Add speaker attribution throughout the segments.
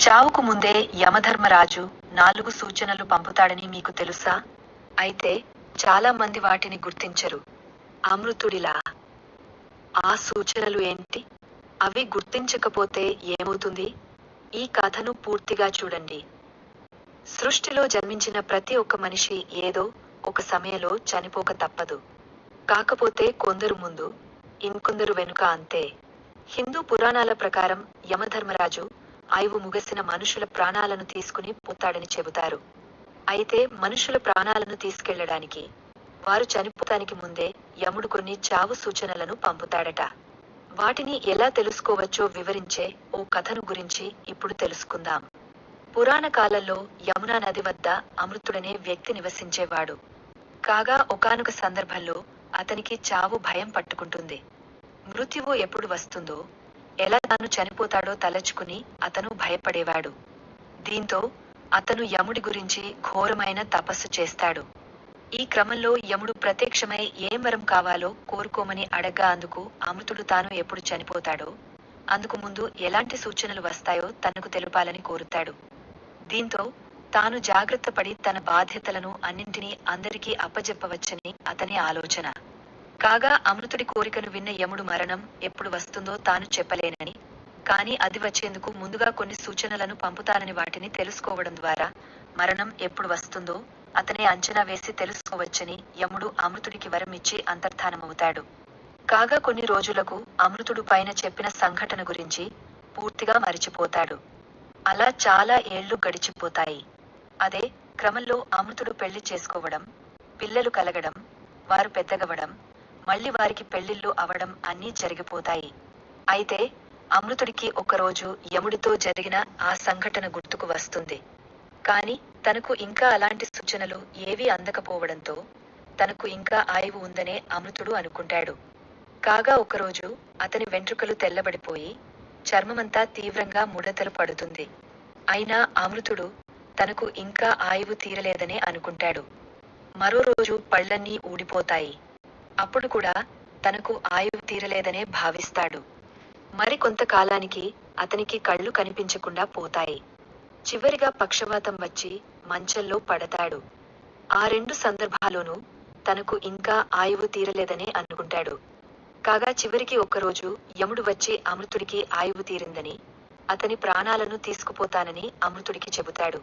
Speaker 1: చావుకు ముందే యమధర్మరాజు నాలుగు సూచనలు పంపుతాడని మీకు తెలుసా? అయితే చాలా మంది వాటిని గుర్తించరు. అమృతుడిలా. ఆ సూచనలు ఏంటి? అవి గుర్తించకపోతే ఏమవుతుంది? ఈ కథను పూర్తిగా చూడండి. సృష్టిలో జన్మించిన ప్రతి ఒక్క మనిషి ఏదో ఒక సమయంలో చనిపోక తప్పదు. కాకపోతే కొందరు ముందు ఇంకొందరు వెనుక అంతే. హిందూ పురాణాల ప్రకారం యమధర్మరాజు ఆయువు ముగిసిన మనుషుల ప్రాణాలను తీసుకుని పోతాడని చెబుతారు. అయితే మనుషుల ప్రాణాలను తీసుకెళ్ళడానికి వారు చనిపోతానికి ముందే యముడు కొన్ని చావు సూచనలను పంపుతాడట. వాటిని ఎలా తెలుసుకోవచ్చో వివరించే ఓ కథను గురించి ఇప్పుడు తెలుసుకుందాం. పురాణ కాలంలో యమునా నది వద్ద అమృతుడనే వ్యక్తి నివసించేవాడు. కాగా ఒకనొక సందర్భంలో అతనికి చావు భయం పట్టుకుంటుంది. మృత్యువు ఎప్పుడు వస్తుందో ఎలా తాను చనిపోతాడో తలచుకుని అతను భయపడేవాడు. దీంతో అతను యముడి గురించి ఘోరమైన తపస్సు చేస్తాడు. ఈ క్రమంలో యముడు ప్రత్యక్షమై ఏం వరం కావాలో కోరుకోమని అడగ్గా అందుకు అమృతుడు తాను ఎప్పుడు చనిపోతాడో అందుకు ముందు ఎలాంటి సూచనలు వస్తాయో తనకు తెలుపాలని కోరుతాడు. దీంతో తాను జాగ్రత్త పడి తన బాధ్యతలను అన్నింటినీ అందరికీ అప్పజెప్పవచ్చని అతని ఆలోచన. కాగా అమృతుడి కోరికను విన్న యముడు మరణం ఎప్పుడు వస్తుందో తాను చెప్పలేనని కానీ అది వచ్చేందుకు ముందుగా కొన్ని సూచనలను పంపుతానని వాటిని తెలుసుకోవడం ద్వారా మరణం ఎప్పుడు వస్తుందో అతనే అంచనా వేసి తెలుసుకోవచ్చని యముడు అమృతుడికి వరం ఇచ్చి అంతర్ధానమవుతాడు. కాగా కొన్ని రోజులకు అమృతుడు పైన చెప్పిన సంఘటన గురించి పూర్తిగా మరిచిపోతాడు. అలా చాలా ఏళ్ళు గడిచిపోతాయి. అదే క్రమంలో అమృతుడు పెళ్ళి చేసుకోవడం పిల్లలు కలగడం వారు పెద్దగవడం మళ్ళీ వారికి పెళ్ళిళ్ళు అవడం అన్నీ జరిగిపోతాయి. అయితే అమృతుడికి ఒకరోజు యముడితో జరిగిన ఆ సంఘటన గుర్తుకు వస్తుంది. కాని తనకు ఇంకా అలాంటి సూచనలు ఏవీ అందకపోవడంతో తనకు ఇంకా ఆయువు ఉందనే అమృతుడు అనుకుంటాడు. కాగా ఒకరోజు అతని వెంట్రుకలు తెల్లబడిపోయి చర్మమంతా తీవ్రంగా ముడతలు పడుతుంది. అయినా అమృతుడు తనకు ఇంకా ఆయువు తీరలేదనే అనుకుంటాడు. మరో రోజు పళ్ళన్నీ ఊడిపోతాయి. అప్పుడు కూడా తనకు ఆయువు తీరలేదనే భావిస్తాడు. మరి కొంతకాలానికి అతనికి కళ్ళు కనిపించకుండా పోతాయి. చివరిగా పక్షవాతం వచ్చి మంచంలో పడతాడు. ఆ రెండు సందర్భాల్లోనూ తనకు ఇంకా ఆయువు తీరలేదనే అనుకుంటాడు. కాగా చివరికి ఒక్కరోజు యముడు వచ్చి అమృతుడికి ఆయువు తీరిందని అతని ప్రాణాలను తీసుకుపోతానని అమృతుడికి చెబుతాడు.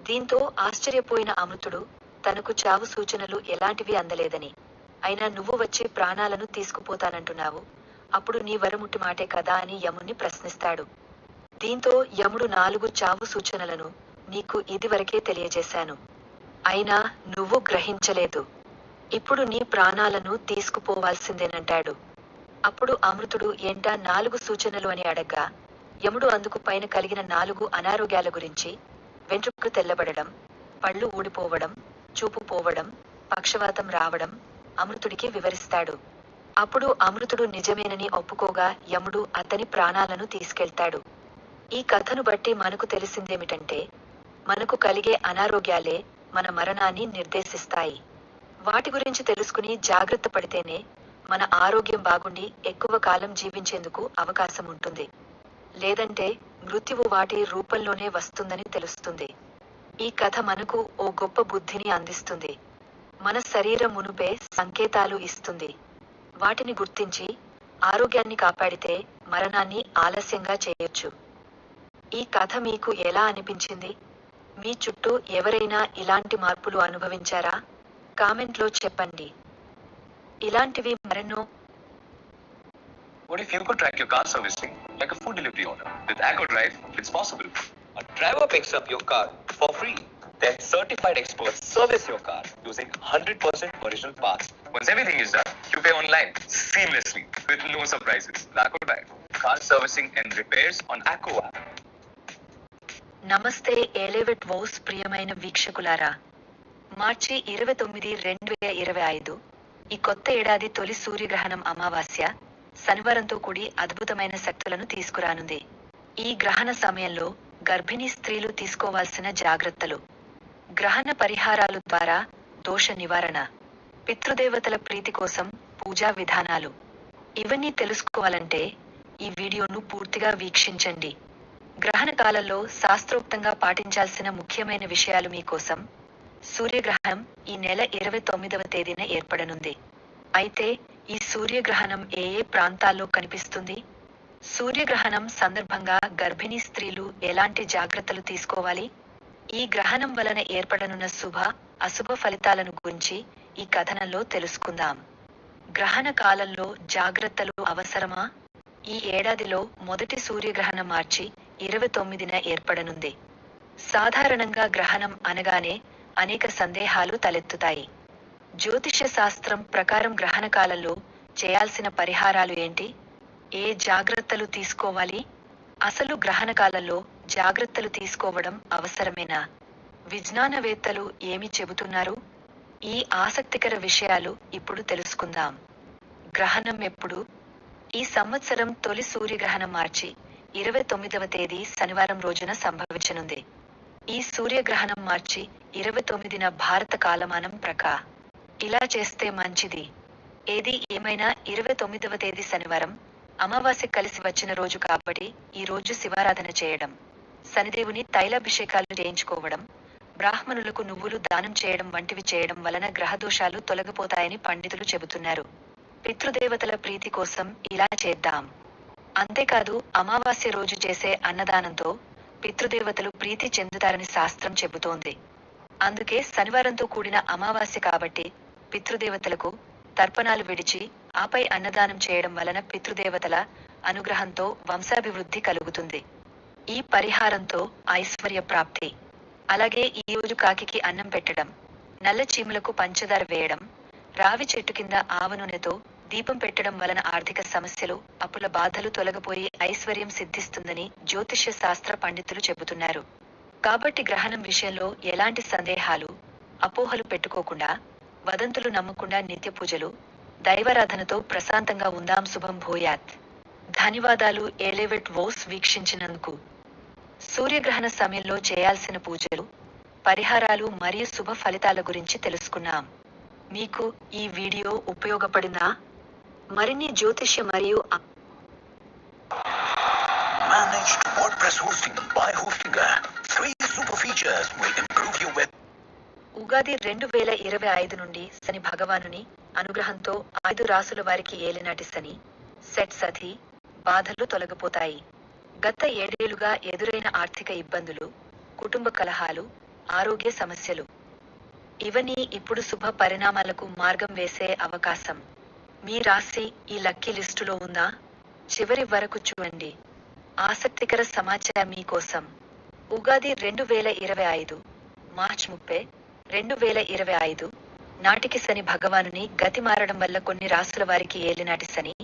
Speaker 1: దీంతో ఆశ్చర్యపోయిన అమృతుడు తనకు చావు సూచనలు ఎలాంటివి అందలేదని అయినా నువ్వు వచ్చి ప్రాణాలను తీసుకుపోతానంటున్నావు. అప్పుడు నీ వరముట్టి మాటే కదా అని యముణ్ణి ప్రశ్నిస్తాడు. దీంతో యముడు నాలుగు చావు సూచనలను నీకు ఇదివరకే తెలియజేశాను. అయినా నువ్వు గ్రహించలేదు. ఇప్పుడు నీ ప్రాణాలను తీసుకుపోవాల్సిందేనంటాడు. అప్పుడు అమృతుడు ఏంటా నాలుగు సూచనలు అని అడగ్గా యముడు అందుకు పైన కలిగిన నాలుగు అనారోగ్యాల గురించి వెంట్రుకలు తెల్లబడడం పళ్ళు ఊడిపోవడం చూపు పోవడం పక్షవాతం రావడం అమృతుడికి వివరిస్తాడు. అప్పుడు అమృతుడు నిజమేనని ఒప్పుకోగా యముడు అతని ప్రాణాలను తీసుకెళ్తాడు. ఈ కథను బట్టి మనకు తెలిసిందేమిటంటే మనకు కలిగే అనారోగ్యాలే మన మరణాన్ని నిర్దేశిస్తాయి. వాటి గురించి తెలుసుకుని జాగ్రత్త పడితేనే మన ఆరోగ్యం బాగుండి ఎక్కువ కాలం జీవించేందుకు అవకాశం ఉంటుంది. లేదంటే మృత్యువు వాటి రూపంలోనే వస్తుందని తెలుస్తుంది. ఈ కథ మనకు ఓ గొప్ప బుద్ధిని అందిస్తుంది. మన శరీరం మునుపే సంకేతాలు ఇస్తుంది వాటిని గుర్తించి ఆరోగ్యాన్ని కాపాడితే మరణాన్ని ఆలస్యంగా చేయొచ్చు ఈ కథ మీకు ఎలా అనిపించింది మీ చుట్టూ ఎవరైనా ఇలాంటి మార్పులు అనుభవించారా కామెంట్లో చెప్పండి ఇలాంటివి మరెన్నో
Speaker 2: What if you could track your car servicing like a food delivery order? With Acco Drive, it's possible.
Speaker 3: A driver picks up your car for free. Then certified experts service your car using 100% original parts.
Speaker 2: Once everything is done, you pay online seamlessly with no surprises. Lako Acco Drive. Car servicing and repairs on Acco app.
Speaker 1: నమస్తే ఏలేవెట్ vows ప్రియమైన వీక్షకులారా మార్చి ఇరవై తొమ్మిది రెండు వేల ఇరవై ఐదు ఈ కొత్త ఏడాది తొలి సూర్యగ్రహణం అమావాస్య శనివారంతో కూడి అద్భుతమైన శక్తులను తీసుకురానుంది ఈ గ్రహణ సమయంలో గర్భిణీ స్త్రీలు తీసుకోవాల్సిన జాగ్రత్తలు గ్రహణ పరిహారాలు ద్వారా దోష నివారణ పితృదేవతల ప్రీతి కోసం పూజా విధానాలు. ఇవన్నీ తెలుసుకోవాలంటే ఈ వీడియోను పూర్తిగా వీక్షించండి. గ్రహణ కాలంలో శాస్త్రోక్తంగా పాటించాల్సిన ముఖ్యమైన విషయాలు మీకోసం సూర్యగ్రహణం ఈ నెల ఇరవై తొమ్మిదవ తేదీన ఏర్పడనుంది. అయితే ఈ సూర్యగ్రహణం ఏ ఏ ప్రాంతాల్లో కనిపిస్తుంది? సూర్యగ్రహణం సందర్భంగా గర్భిణీ స్త్రీలు ఎలాంటి జాగ్రత్తలు తీసుకోవాలి? ఈ గ్రహణం వలన ఏర్పడనున్న శుభ అశుభ ఫలితాలను గురించి ఈ కథనంలో తెలుసుకుందాం. గ్రహణ కాలంలో జాగ్రత్తలు అవసరమా? ఈ ఏడాదిలో మొదటి సూర్యగ్రహణం మార్చి ఇరవై తొమ్మిదిన ఏర్పడనుంది. సాధారణంగా గ్రహణం అనగానే అనేక సందేహాలు తలెత్తుతాయి. జ్యోతిష శాస్త్రం ప్రకారం గ్రహణ కాలంలో చేయాల్సిన పరిహారాలు ఏంటి? ఏ జాగ్రత్తలు తీసుకోవాలి? అసలు గ్రహణ కాలంలో జాగ్రత్తలు తీసుకోవడం అవసరమేనా? విజ్ఞానవేత్తలు ఏమి చెబుతున్నారు? ఈ ఆసక్తికర విషయాలు ఇప్పుడు తెలుసుకుందాం. గ్రహణం ఎప్పుడు? ఈ సంవత్సరం తొలి సూర్యగ్రహణం మార్చి ఇరవై తొమ్మిదవ తేదీ శనివారం రోజున సంభవించనుంది. ఈ సూర్యగ్రహణం మార్చి ఇరవై తొమ్మిదిన భారత కాలమానం ప్రకా. ఇలా చేస్తే మంచిది. ఏది ఏమైనా ఇరవై తొమ్మిదవ తేదీ శనివారం అమావాస్య కలిసి వచ్చిన రోజు కాబట్టి ఈ రోజు శివారాధన చేయడం. శనిదేవుని తైలాభిషేకాలు చేయించుకోవడం బ్రాహ్మణులకు నువ్వులు దానం చేయడం వంటివి చేయడం వలన గ్రహదోషాలు తొలగిపోతాయని పండితులు చెబుతున్నారు. పితృదేవతల ప్రీతి కోసం ఇలా చేద్దాం. అంతేకాదు అమావాస్య రోజు చేసే అన్నదానంతో పితృదేవతలు ప్రీతి చెందుతారని శాస్త్రం చెబుతోంది. అందుకే శనివారంతో కూడిన అమావాస్య కాబట్టి పితృదేవతలకు తర్పణాలు విడిచి ఆపై అన్నదానం చేయడం వలన పితృదేవతల అనుగ్రహంతో వంశాభివృద్ధి కలుగుతుంది. ఈ పరిహారంతో ఐశ్వర్య ప్రాప్తి. అలాగే ఈ రోజు కాకికి అన్నం పెట్టడం నల్ల చీమలకు పంచదార వేయడం రావి చెట్టు కింద ఆవ నూనెతో దీపం పెట్టడం వలన ఆర్థిక సమస్యలు అప్పుల బాధలు తొలగిపోయి ఐశ్వర్యం సిద్ధిస్తుందని జ్యోతిష్య శాస్త్ర పండితులు చెబుతున్నారు. కాబట్టి గ్రహణం విషయంలో ఎలాంటి సందేహాలు అపోహలు పెట్టుకోకుండా వదంతులు నమ్మకుండా నిత్య పూజలు దైవారాధనతో ప్రశాంతంగా ఉందాం శుభం భూయాత్. ధన్యవాదాలు ఏలేవెట్ వోస్ వీక్షించినందుకు. సూర్యగ్రహణ సమయంలో చేయాల్సిన పూజలు పరిహారాలు మరియు శుభ ఫలితాల గురించి తెలుసుకున్నాం మీకు ఈ వీడియో ఉపయోగపడిందా మరిన్ని జ్యోతిష్య మరియు అ-
Speaker 4: Managed WordPress hosting by Hostinger. Three super features will improve your web.
Speaker 1: Ugadi రెండు వేల ఇరవై ఐదు నుండి శని భగవానుని అనుగ్రహంతో ఐదు రాసుల వారికి ఏలినాటి శని సెట్ సతి బాధలు తొలగిపోతాయి గత ఏడేళ్ళుగా ఎదురైన ఆర్థిక ఇబ్బందులు కుటుంబ కలహాలు ఆరోగ్య సమస్యలు. ఇవన్నీ ఇప్పుడు శుభ పరిణామాలకు మార్గం వేసే అవకాశం. మీ రాశి ఈ లక్కీ లిస్టులో ఉందా? చివరి వరకు చూడండి. ఆసక్తికర సమాచారం మీకోసం ఉగాది రెండు వేల ఇరవై ఐదు మార్చ్ ముప్పై రెండు వేల ఇరవై ఐదు నాటికి శని భగవానుని గతి మారడం వల్ల కొన్ని రాసుల వారికి ఏలినాటి శని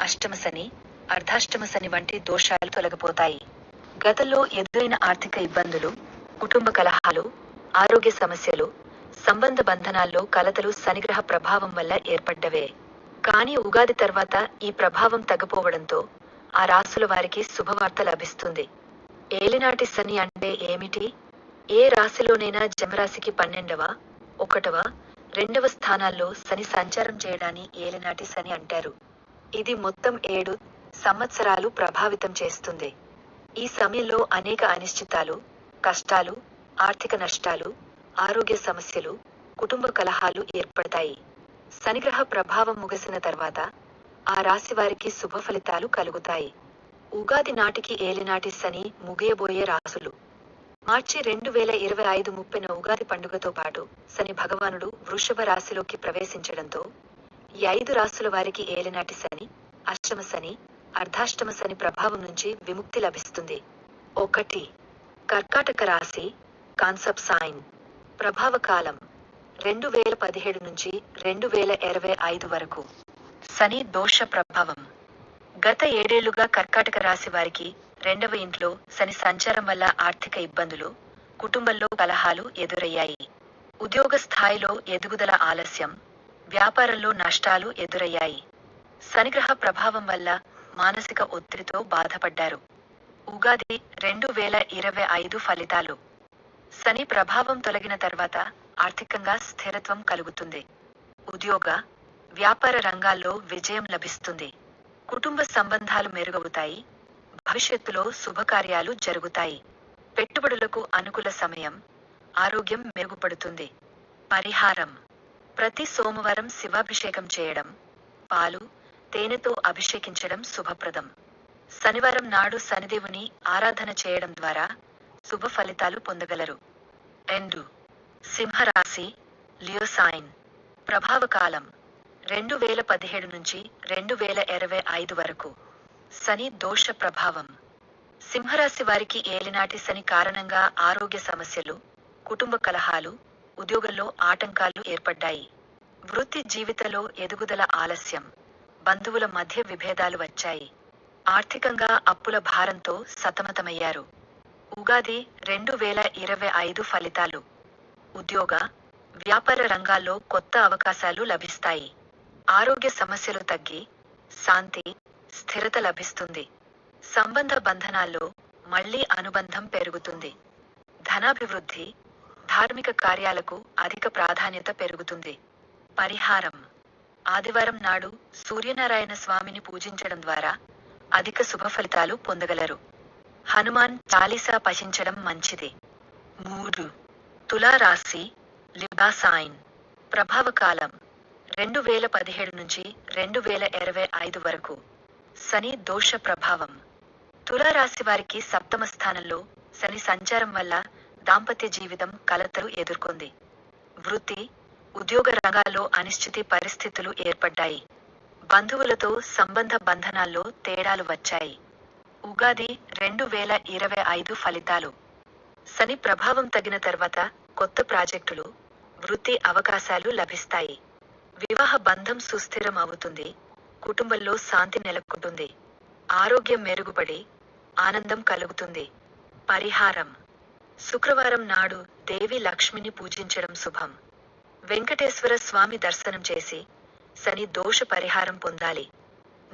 Speaker 1: అష్టమ శని అర్ధాష్టమ శని వంటి దోషాలు తొలగిపోతాయి. గతంలో ఎదురైన ఆర్థిక ఇబ్బందులు కుటుంబ కలహాలు ఆరోగ్య సమస్యలు సంబంధ బంధనాల్లో కలతలు శనిగ్రహ ప్రభావం వల్ల ఏర్పడ్డవే. కానీ ఉగాది తర్వాత ఈ ప్రభావం తగ్గిపోవడంతో ఆ రాసుల వారికి శుభవార్త లభిస్తుంది. ఏలినాటి శని అంటే ఏమిటి? ఏ రాశిలోనైనా జమరాశికి పన్నెండవ ఒకటవ రెండవ స్థానాల్లో శని సంచారం చేయడాన్ని ఏలినాటి శని అంటారు. ఇది మొత్తం ఏడు సంవత్సరాలు ప్రభావితం చేస్తుంది. ఈ సమయంలో అనేక అనిశ్చితాలు కష్టాలు ఆర్థిక నష్టాలు ఆరోగ్య సమస్యలు కుటుంబ కలహాలు ఏర్పడతాయి. శనిగ్రహ ప్రభావం ముగిసిన తర్వాత ఆ రాశి వారికి శుభ ఫలితాలు కలుగుతాయి. ఉగాది నాటికి ఏలినాటి శని ముగియబోయే రాసులు మార్చి రెండు వేల ఇరవై ఐదు ముప్పిన ఉగాది పండుగతో పాటు శని భగవానుడు వృషభ రాశిలోకి ప్రవేశించడంతో ఈ ఐదు రాశుల వారికి ఏలినాటి శని అష్టమ శని అర్ధాష్టమ శని ప్రభావం నుంచి విముక్తి లభిస్తుంది. ఒకటి. కర్కాటక రాశి కాన్సెప్ట్ సైన్. ప్రభావకాలం రెండు వేల పదిహేడు నుంచి రెండు వేల ఇరవై ఐదు వరకు. శని దోష ప్రభావం. గత ఏడేళ్ళుగా కర్కాటక రాశి వారికి రెండవ ఇంట్లో శని సంచారం వల్ల ఆర్థిక ఇబ్బందులు కుటుంబంలో కలహాలు ఎదురయ్యాయి. ఉద్యోగ స్థాయిలో ఎదుగుదల ఆలస్యం వ్యాపారంలో నష్టాలు ఎదురయ్యాయి. శనిగ్రహ ప్రభావం వల్ల మానసిక ఒత్తిడితో బాధపడ్డారు. ఉగాది రెండు వేల ఇరవై ఐదు ఫలితాలు. శని ప్రభావం తొలగిన తర్వాత ఆర్థికంగా స్థిరత్వం కలుగుతుంది. ఉద్యోగ వ్యాపార రంగాల్లో విజయం లభిస్తుంది. కుటుంబ సంబంధాలు మెరుగవుతాయి. భవిష్యత్తులో శుభకార్యాలు జరుగుతాయి. పెట్టుబడులకు అనుకూల సమయం ఆరోగ్యం మెరుగుపడుతుంది. పరిహారం. ప్రతి సోమవారం శివాభిషేకం చేయడం పాలు తేనెతో అభిషేకించడం శుభప్రదం. శనివారం నాడు శనిదేవుని ఆరాధన చేయడం ద్వారా శుభ ఫలితాలు పొందగలరు. రెండు. సింహరాశి లియోసైన్. ప్రభావకాలం రెండు వేల పదిహేడు నుంచి రెండు వేల ఇరవై ఐదు వరకు. శని దోష ప్రభావం. సింహరాశి వారికి ఏలినాటి శని కారణంగా ఆరోగ్య సమస్యలు కుటుంబ కలహాలు ఉద్యోగంలో ఆటంకాలు ఏర్పడ్డాయి. వృత్తి జీవితంలో ఎదుగుదల ఆలస్యం. బంధువుల మధ్య విభేదాలు వచ్చాయి. ఆర్థికంగా అప్పుల భారంతో సతమతమయ్యారు. ఉగాది రెండు వేల ఇరవై ఐదు ఫలితాలు. ఉద్యోగ వ్యాపార రంగాల్లో కొత్త అవకాశాలు లభిస్తాయి. ఆరోగ్య సమస్యలు తగ్గి శాంతి స్థిరత లభిస్తుంది. సంబంధ బంధనాల్లో మళ్ళీ అనుబంధం పెరుగుతుంది. ధనాభివృద్ధి ధార్మిక కార్యాలకు అధిక ప్రాధాన్యత పెరుగుతుంది. పరిహారం. ఆదివారం నాడు సూర్యనారాయణ స్వామిని పూజించడం ద్వారా అధిక శుభ ఫలితాలు పొందగలరు. హనుమాన్ చాలీసా పఠించడం మంచిది. మూడు. తులారాశి లిబాసాయిన్. ప్రభావకాలం రెండు వేల పదిహేడు నుంచి రెండు వేల ఇరవై ఐదు వరకు. శని దోష ప్రభావం. తులారాశి వారికి సప్తమ స్థానంలో శని సంచారం వల్ల దాంపత్య జీవితం కలతలు ఎదుర్కొంది. వృత్తి ఉద్యోగ రంగాల్లో అనిశ్చితి పరిస్థితులు ఏర్పడ్డాయి. బంధువులతో సంబంధ బంధనాల్లో తేడాలు వచ్చాయి. ఉగాది రెండు వేల ఇరవై ఐదు ఫలితాలు. శని ప్రభావం తగిన తర్వాత కొత్త ప్రాజెక్టులు వృత్తి అవకాశాలు లభిస్తాయి. వివాహ బంధం సుస్థిరం అవుతుంది. కుటుంబంలో శాంతి నెలకొంటుంది. ఆరోగ్యం మెరుగుపడి ఆనందం కలుగుతుంది. పరిహారం. శుక్రవారం నాడు దేవి లక్ష్మిని పూజించడం శుభం. వెంకటేశ్వర స్వామి దర్శనం చేసి శని దోష పరిహారం పొందాలి.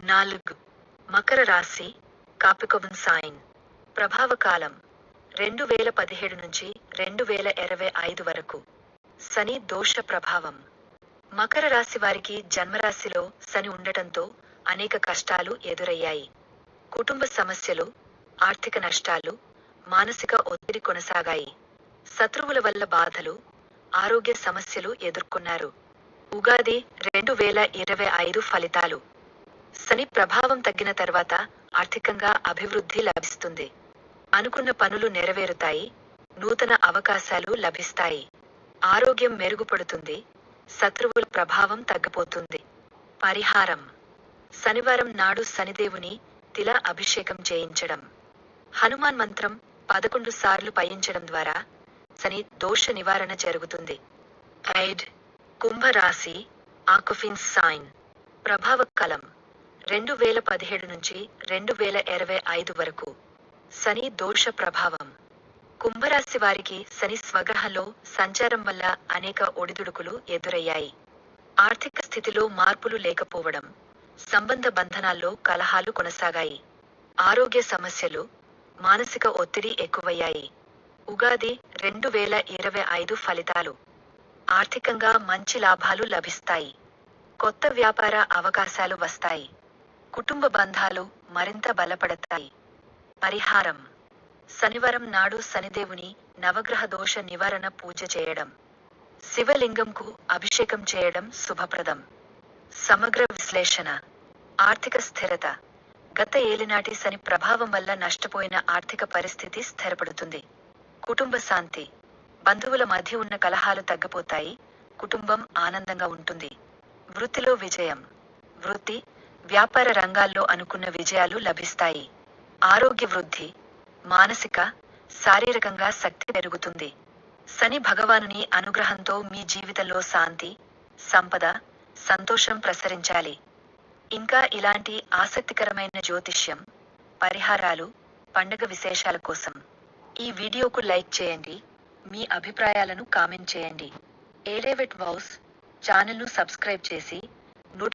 Speaker 1: నాలుగు. మకర రాశి కాపికవన్ సాయిన్. ప్రభావకాలం రెండు వేల పదిహేడు నుంచి రెండు వేల ఇరవై ఐదు వరకు. శని దోష ప్రభావం. మకర రాశి వారికి జన్మరాశిలో శని ఉండటంతో అనేక కష్టాలు ఎదురయ్యాయి. కుటుంబ సమస్యలు ఆర్థిక నష్టాలు మానసిక ఒత్తిడి కొనసాగాయి. శత్రువుల వల్ల బాధలు ఆరోగ్య సమస్యలు ఎదుర్కొన్నారు. ఉగాది రెండు వేల ఇరవై ఐదు ఫలితాలు. శని ప్రభావం తగ్గిన తర్వాత ఆర్థికంగా అభివృద్ధి లభిస్తుంది. అనుకున్న పనులు నెరవేరుతాయి. నూతన అవకాశాలు లభిస్తాయి. ఆరోగ్యం మెరుగుపడుతుంది. శత్రువుల ప్రభావం తగ్గిపోతుంది. పరిహారం. శనివారం నాడు శనిదేవుని తిల అభిషేకం చేయించడం. హనుమాన్ మంత్రం పదకొండు సార్లు పయించడం ద్వారా శని దోష నివారణ జరుగుతుంది. ఐడ్ కుంభరాశి ఆకుఫిన్ సైన్. ప్రభావకాలం రెండు వేల పదిహేడు నుంచి రెండు వేల ఇరవై ఐదు వరకు. శని దోష ప్రభావం. కుంభరాశి వారికి శని స్వగ్రహంలో సంచారం వల్ల అనేక ఒడిదుడుకులు ఎదురయ్యాయి. ఆర్థిక స్థితిలో మార్పులు లేకపోవడం సంబంధ బంధనాల్లో కలహాలు కొనసాగాయి. ఆరోగ్య సమస్యలు మానసిక ఒత్తిడి ఎక్కువయ్యాయి. ఉగాది రెండు వేల ఇరవై ఐదు ఫలితాలు. ఆర్థికంగా మంచి లాభాలు లభిస్తాయి. కొత్త వ్యాపార అవకాశాలు వస్తాయి. కుటుంబ బంధాలు మరింత బలపడతాయి. పరిహారం. శనివారం నాడు శనిదేవుని నవగ్రహ దోష నివారణ పూజ చేయడం. శివలింగంకు అభిషేకం చేయడం శుభప్రదం. సమగ్ర విశ్లేషణ. ఆర్థిక స్థిరత. గత ఏలినాటి శని ప్రభావం వల్ల నష్టపోయిన ఆర్థిక పరిస్థితి స్థిరపడుతుంది. కుటుంబ శాంతి. బంధువుల మధ్య ఉన్న కలహాలు తగ్గిపోతాయి. కుటుంబం ఆనందంగా ఉంటుంది. వృత్తిలో విజయం. వృత్తి వ్యాపార రంగాల్లో అనుకున్న విజయాలు లభిస్తాయి. ఆరోగ్య వృద్ధి మానసిక శారీరకంగా శక్తి పెరుగుతుంది. శని భగవానుని అనుగ్రహంతో మీ జీవితంలో శాంతి సంపద సంతోషం ప్రసరించాలి. ఇంకా ఇలాంటి ఆసక్తికరమైన జ్యోతిష్యం పరిహారాలు పండగ విశేషాల కోసం. ఈ వీడియోకు లైక్ చేయండి మీ అభిప్రాయాలను కామెంట్ చేయండి. ఏడేవెట్ వౌస్ ఛానల్ను సబ్స్క్రైబ్ చేసి